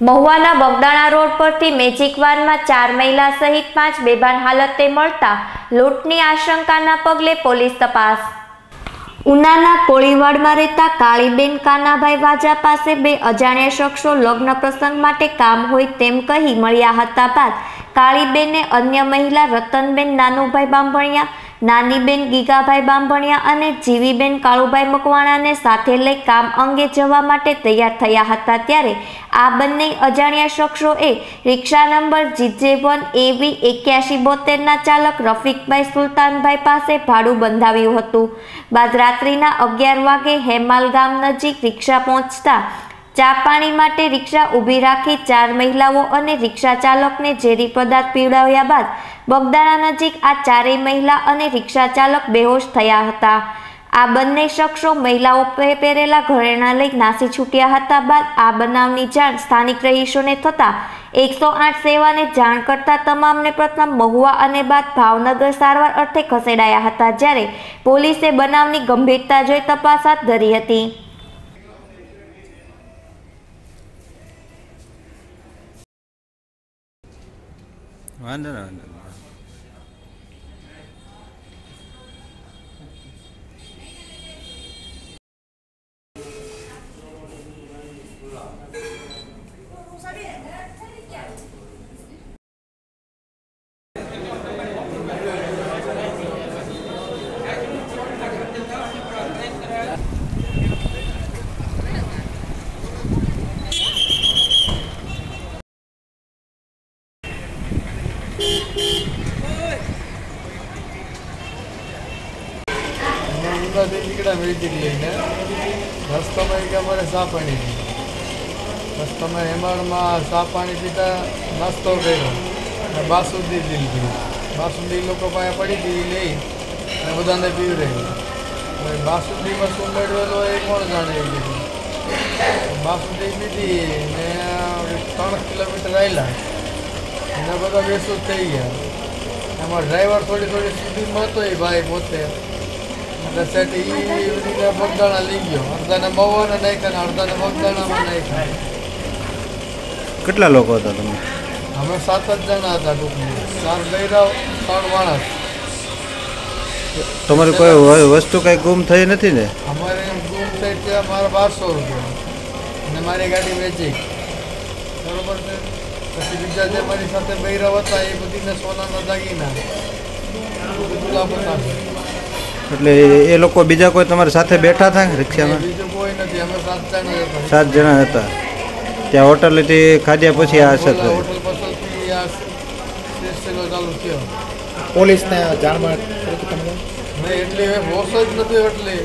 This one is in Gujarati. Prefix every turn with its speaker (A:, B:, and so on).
A: મહુવાના બગદાણા રોડ પરથી મેજિક વાનમાં ચાર મહિલા સહિત પાંચ બેભાન હાલતે મળતા લૂંટની આશંકાના પગલે પોલીસ તપાસ. ઉનાના કોળીવાડમાં રહેતા કાળીબેન કાનાભાઈ વાજા પાસે બે અજાણ્યા શખ્સો લગ્ન પ્રસંગ માટે કામ હોય તેમ કહી મળ્યા હતા બાદ કાળીબેને અન્ય મહિલા રતનબેન નાનુભાઈ બાંભણિયા નાનીબેન ગીગાભાઈ બાંભણિયા અને જીવીબેન કાળુભાઈ મકવાણાને સાથે લઈ કામ અંગે જવા માટે તૈયાર થયા હતા ત્યારે આ બંને અજાણ્યા શખ્સોએ રિક્ષા નંબર જીજે વન એવી એક્યાસી બોતેરના ચાલક રફીકભાઈ સુલતાનભાઈ પાસે ભાડું બંધાવ્યું હતું. બાદ રાત્રિના અગિયાર વાગે હેમાલ ગામ નજીક રિક્ષા પહોંચતા ચા પાણી માટે રિક્ષા ઊભી રાખી ચાર મહિલાઓ અને રિક્ષા ચાલકને ઝેરી પદાર્થ પીવડાવ્યા બાદ બગદાણા નજીક આ ચારેય મહિલા અને રિક્ષા ચાલક બેહોશ થયા હતા. આ બંને શખ્સો મહિલાઓ પહેરેલા ઘરેણા લઈ નાસી છૂટ્યા હતા બાદ આ બનાવની જાણ સ્થાનિક રહીશોને થતાં એકસો આઠ સેવાને જાણ કરતા તમામને પ્રથમ મહુવા અને બાદ ભાવનગર સારવાર અર્થે ખસેડાયા હતા, જ્યારે પોલીસે બનાવની ગંભીરતા જોઈ તપાસ હાથ ધરી હતી.
B: વાંધો ને
C: બાસુંદી બાસુંદી લોકો પાસે પડી હતી ઈ લઈ અને બધાને પીવડાવી હવે બાસુંદીમાં શું મેળવેલો એ કોણ જાણે બાસુંદી પીધી ને ત્રણ કિલોમીટર આવેલા એને બધા બેસું થઈ ગયા. એમાં ડ્રાઈવર થોડી થોડી સ્પીડમાં હતો એ ભાઈ પોતે. એટલે સેટ ઈ રીતે બગદાણા લઈ ગયો. અડધાને મવાના નાખ્યા અડધાને બગદાણામાં નાખ્યા.
B: કેટલા લોકો હતા તમે?
C: અમે સાત જ જણા હતા ટૂંકમાં ચાર બૈરાવ ત્રણ માણસ.
B: તમારી કોઈ વસ્તુ કઈ ગુમ થઈ નથી ને?
C: અમારે ગુમ થઈ ત્યાં મારા બારસો રૂપિયા. અને મારી ગાડી વેચી. બરોબર છે? પછી બીજા જે મારી સાથે બૈરવ હતા એ બધીને સોનાના દાગીના.
B: એટલે એ લોકો બીજા કોઈ તમારી સાથે બેઠા હતા રિક્ષામાં?
C: બીજું કોઈ નથી અમે સાત જણા હતા.
B: સાત જણા હતા. ત્યાં હોટલેથી ખાધ્યા પછી આ અસર થઈ
C: હોટલ પસલથી આ સિલસિલો ચાલુ થયો.
D: પોલીસને જાણ કરી હતી
C: એટલી હોશ જ નથી એટલી